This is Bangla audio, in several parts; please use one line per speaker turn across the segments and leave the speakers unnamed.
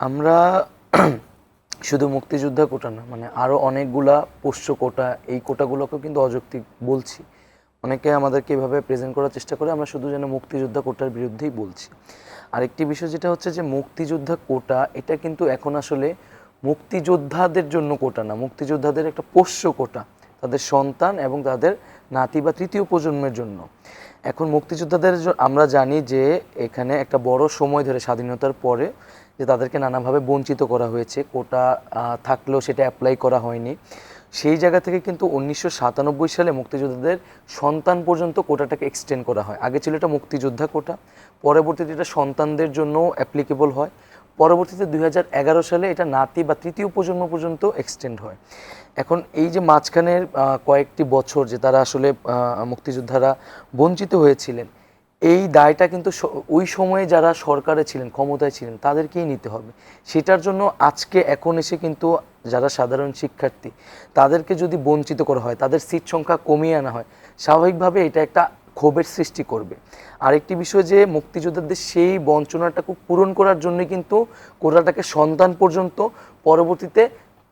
আমরা শুধু মুক্তিযোদ্ধা কোটা না মানে আরও অনেকগুলা পোষ্য কোটা, এই কোটাগুলোকেও কিন্তু অযৌক্তিক বলছি। অনেকে আমাদেরকে এভাবে প্রেজেন্ট করার চেষ্টা করে, আমরা শুধু যেন মুক্তিযোদ্ধা কোটার বিরুদ্ধেই বলছি। আরেকটি বিষয় যেটা হচ্ছে যে, মুক্তিযোদ্ধা কোটা, এটা কিন্তু এখন আসলে মুক্তিযোদ্ধাদের জন্য কোটা না, মুক্তিযোদ্ধাদের একটা পোষ্য কোটা, তাদের সন্তান এবং তাদের নাতি বা তৃতীয় প্রজন্মের জন্য। এখন মুক্তিযোদ্ধাদের আমরা জানি যে, এখানে একটা বড় সময় ধরে স্বাধীনতার পরে যে তাদেরকে নানাভাবে বঞ্চিত করা হয়েছে, কোটা থাকলেও সেটা অ্যাপ্লাই করা হয়নি। সেই জায়গা থেকে কিন্তু উনিশশো সাতানব্বই সালে মুক্তিযোদ্ধাদের সন্তান পর্যন্ত কোটাটাকে এক্সটেন্ড করা হয়। আগে ছিল এটা মুক্তিযোদ্ধা কোটা, পরবর্তীতে এটা সন্তানদের জন্য অ্যাপ্লিকেবল হয়। পরবর্তীতে দু হাজার এগারো সালে এটা নাতি বা তৃতীয় প্রজন্ম পর্যন্ত এক্সটেন্ড হয়। এখন এই যে মাঝখানের কয়েকটি বছর যে তারা আসলে মুক্তিযোদ্ধারা বঞ্চিত হয়েছিলেন এই দায়টা কিন্তু ওই সময়ে যারা সরকারে ছিলেন, ক্ষমতায় ছিলেন, তাদেরকেই নিতে হবে। সেটার জন্য আজকে, এখন এসে কিন্তু যারা সাধারণ শিক্ষার্থী, তাদেরকে যদি বঞ্চিত করা হয়, তাদের সিট সংখ্যা কমিয়ে আনা হয়, স্বাভাবিকভাবে এটা একটা ক্ষোভের সৃষ্টি করবে। আরেকটি বিষয় যে, মুক্তিযোদ্ধাদের সেই বঞ্চনাটাকে পূরণ করার জন্য কিন্তু কোটাটাকে সন্তান পর্যন্ত, পরবর্তীতে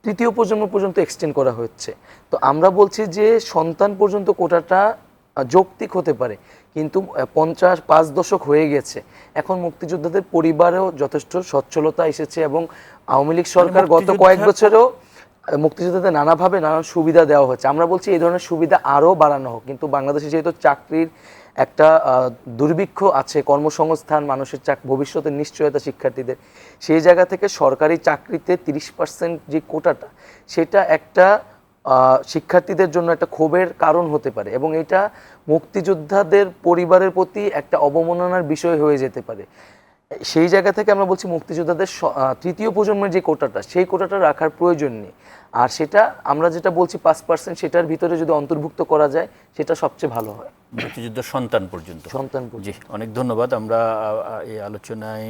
তৃতীয় প্রজন্ম পর্যন্ত এক্সটেন্ড করা হচ্ছে। তো আমরা বলছি যে, সন্তান পর্যন্ত কোটাটা যৌক্তিক হতে পারে। কিন্তু পঞ্চাশ পাঁচ দশক হয়ে গেছে। এখন মুক্তিযোদ্ধাদের পরিবারেও যথেষ্ট সচ্ছলতা এসেছে এবং আওয়ামী লীগ সরকার গত কয়েক বছরেও মুক্তিযোদ্ধাদের নানাভাবে নানান সুবিধা দেওয়া হচ্ছে। আমরা বলছি এই ধরনের সুবিধা আরও বাড়ানো হোক কিন্তু বাংলাদেশে যেহেতু চাকরির একটা দুর্ভিক্ষ আছে কর্মসংস্থান মানুষের চাক ভবিষ্যতের নিশ্চয়তা শিক্ষার্থীদের সেই জায়গা থেকে সরকারি চাকরিতে তিরিশ পার্সেন্ট যে কোটাটা সেটা একটা শিক্ষার্থীদের জন্য একটা ক্ষোভের কারণ হতে পারে এবং এটা মুক্তিযোদ্ধাদের পরিবারের প্রতি একটা অবমাননার বিষয় হয়ে যেতে পারে। সেই জায়গা থেকে আমরা বলছি মুক্তিযোদ্ধাদের তৃতীয় প্রজন্মের যে কোটাটা সেই কোটাটা রাখার প্রয়োজন নেই। আর সেটা আমরা যেটা বলছি পাঁচ পার্সেন্ট সেটার ভিতরে যদি অন্তর্ভুক্ত করা যায় সেটা সবচেয়ে ভালো হয়।
মুক্তিযুদ্ধ সন্তান পর্যন্ত।
সন্তান।
জি অনেক ধন্যবাদ। আমরা এই আলোচনায়